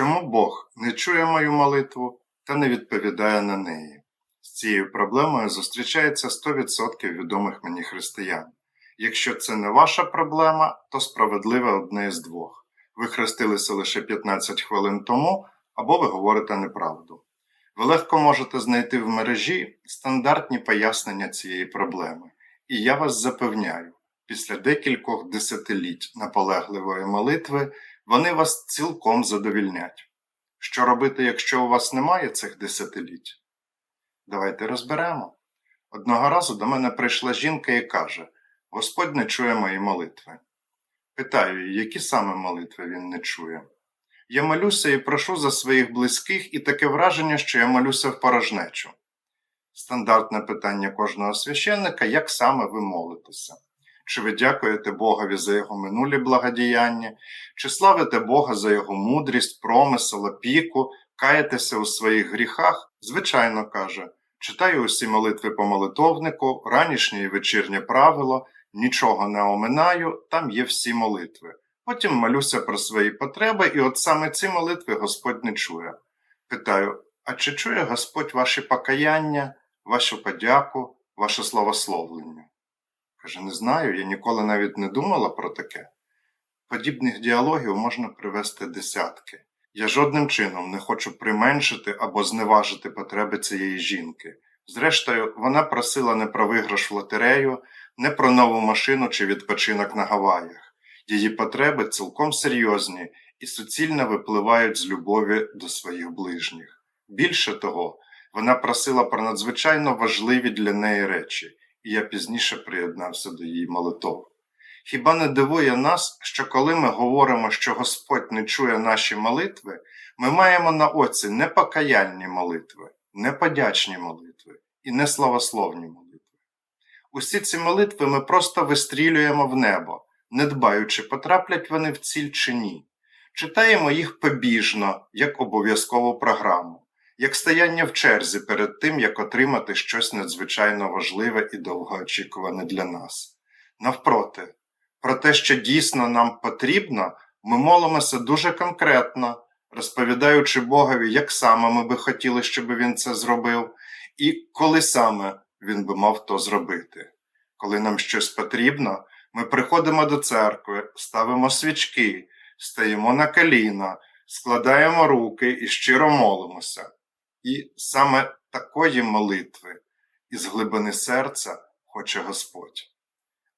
Чому Бог не чує мою молитву та не відповідає на неї? З цією проблемою зустрічається 100% відомих мені християн. Якщо це не ваша проблема, то справедливе одне із двох. Ви хрестилися лише 15 хвилин тому, або ви говорите неправду. Ви легко можете знайти в мережі стандартні пояснення цієї проблеми. І я вас запевняю, після декількох десятиліть наполегливої молитви вони вас цілком задовільнять. Що робити, якщо у вас немає цих десятиліть? Давайте розберемо. Одного разу до мене прийшла жінка і каже: Господь не чує мої молитви. Питаю які саме молитви він не чує. Я молюся і прошу за своїх близьких, і таке враження, що я молюся в порожнечу. Стандартне питання кожного священника, як саме ви молитеся? Чи ви дякуєте Богові за його минулі благодіяння, чи славите Бога за його мудрість, промисел, опіку, каєтеся у своїх гріхах? Звичайно, каже, читаю усі молитви по молитовнику, ранішнє і вечірнє правило, нічого не оминаю, там є всі молитви. Потім молюся про свої потреби, і от саме ці молитви Господь не чує. Питаю: а чи чує Господь ваші покаяння, вашу подяку, ваше славословлення? Каже, не знаю, я ніколи навіть не думала про таке. Подібних діалогів можна привести десятки. Я жодним чином не хочу применшити або зневажити потреби цієї жінки. Зрештою, вона просила не про виграш в лотерею, не про нову машину чи відпочинок на Гаваях. Її потреби цілком серйозні і суцільно випливають з любові до своїх ближніх. Більше того, вона просила про надзвичайно важливі для неї речі, і я пізніше приєднався до її молитов. Хіба не дивує нас, що коли ми говоримо, що Господь не чує наші молитви, ми маємо на оці не покаянні молитви, не подячні молитви і не славословні молитви. Усі ці молитви ми просто вистрілюємо в небо, не дбаючи, потраплять вони в ціль чи ні. Читаємо їх побіжно, як обов'язкову програму, як стояння в черзі перед тим, як отримати щось надзвичайно важливе і довгоочікуване для нас. Навпроти, про те, що дійсно нам потрібно, ми молимося дуже конкретно, розповідаючи Богові, як саме ми би хотіли, щоб він це зробив, і коли саме він би мав то зробити. Коли нам щось потрібно, ми приходимо до церкви, ставимо свічки, стаємо на коліна, складаємо руки і щиро молимося. І саме такої молитви із глибини серця хоче Господь.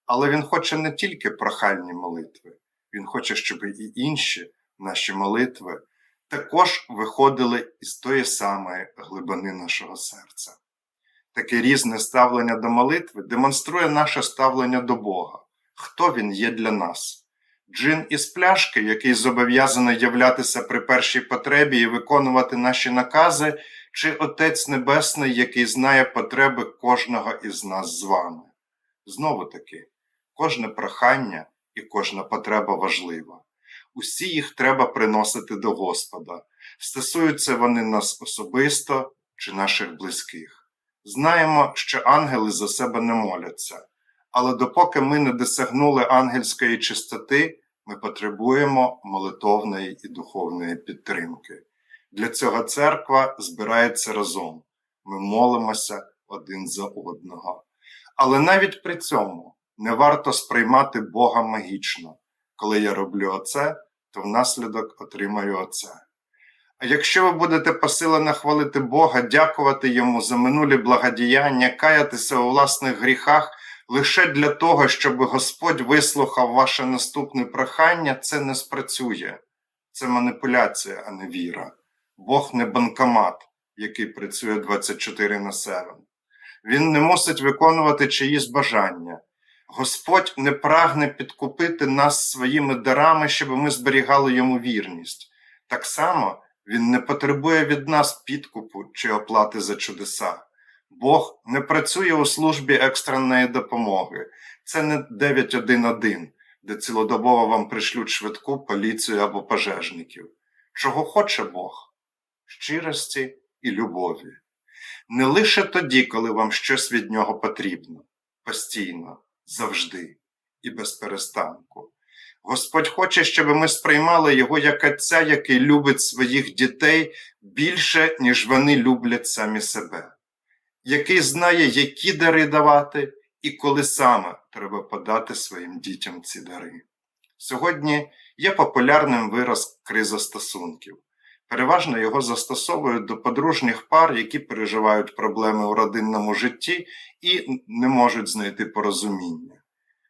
Але Він хоче не тільки прохальні молитви, Він хоче, щоб і інші наші молитви також виходили із тої самої глибини нашого серця. Таке різне ставлення до молитви демонструє наше ставлення до Бога, хто Він є для нас. Джин із пляшки, який зобов'язаний являтися при першій потребі і виконувати наші накази, чи Отець Небесний, який знає потреби кожного із нас з вами. Знову таки, кожне прохання і кожна потреба важлива. Усі їх треба приносити до Господа, стосуються вони нас особисто чи наших близьких. Знаємо, що ангели за себе не моляться, але допоки ми не досягнули ангельської чистоти, ми потребуємо молитовної і духовної підтримки. Для цього церква збирається разом. Ми молимося один за одного. Але навіть при цьому не варто сприймати Бога магічно. Коли я роблю оце, то внаслідок отримаю оце. А якщо ви будете посилено хвалити Бога, дякувати Йому за минулі благодіяння, каятися у власних гріхах лише для того, щоб Господь вислухав ваше наступне прохання, це не спрацює. Це маніпуляція, а не віра. Бог не банкомат, який працює 24 на 7. Він не мусить виконувати чиїсь бажання. Господь не прагне підкупити нас своїми дарами, щоб ми зберігали йому вірність. Так само Він не потребує від нас підкупу чи оплати за чудеса. Бог не працює у службі екстреної допомоги. Це не 911, де цілодобово вам пришлють швидку поліцію або пожежників. Чого хоче Бог? Щирості і любові. Не лише тоді, коли вам щось від нього потрібно, постійно, завжди і без перестанку, Господь хоче, щоб ми сприймали Його як Отця, який любить своїх дітей більше, ніж вони люблять самі себе, який знає, які дари давати і коли саме треба подати своїм дітям ці дари. Сьогодні є популярним вираз криза стосунків. Переважно його застосовують до подружніх пар, які переживають проблеми у родинному житті і не можуть знайти порозуміння.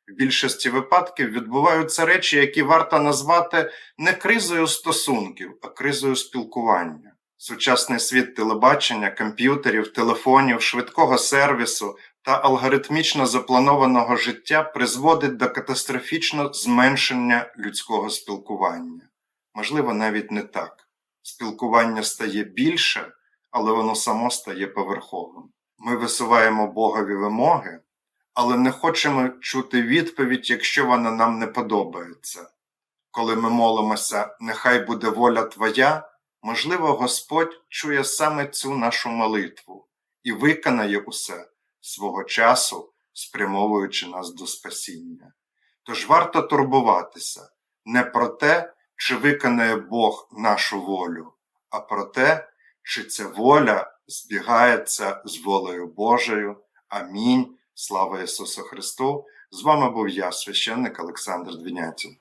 В більшості випадків відбуваються речі, які варто назвати не кризою стосунків, а кризою спілкування. Сучасний світ телебачення, комп'ютерів, телефонів, швидкого сервісу та алгоритмічно запланованого життя призводить до катастрофічного зменшення людського спілкування. Можливо, навіть не так. Спілкування стає більше, але воно само стає поверховим. Ми висуваємо Богові вимоги, але не хочемо чути відповідь, якщо вона нам не подобається. Коли ми молимося, нехай буде воля Твоя, можливо, Господь чує саме цю нашу молитву і виконає усе свого часу, спрямовуючи нас до спасіння. Тож варто турбуватися не про те, чи виконає Бог нашу волю, а про те, чи ця воля збігається з волею Божою. Амінь. Слава Ісусу Христу! З вами був я, священник Олександр Двінятін.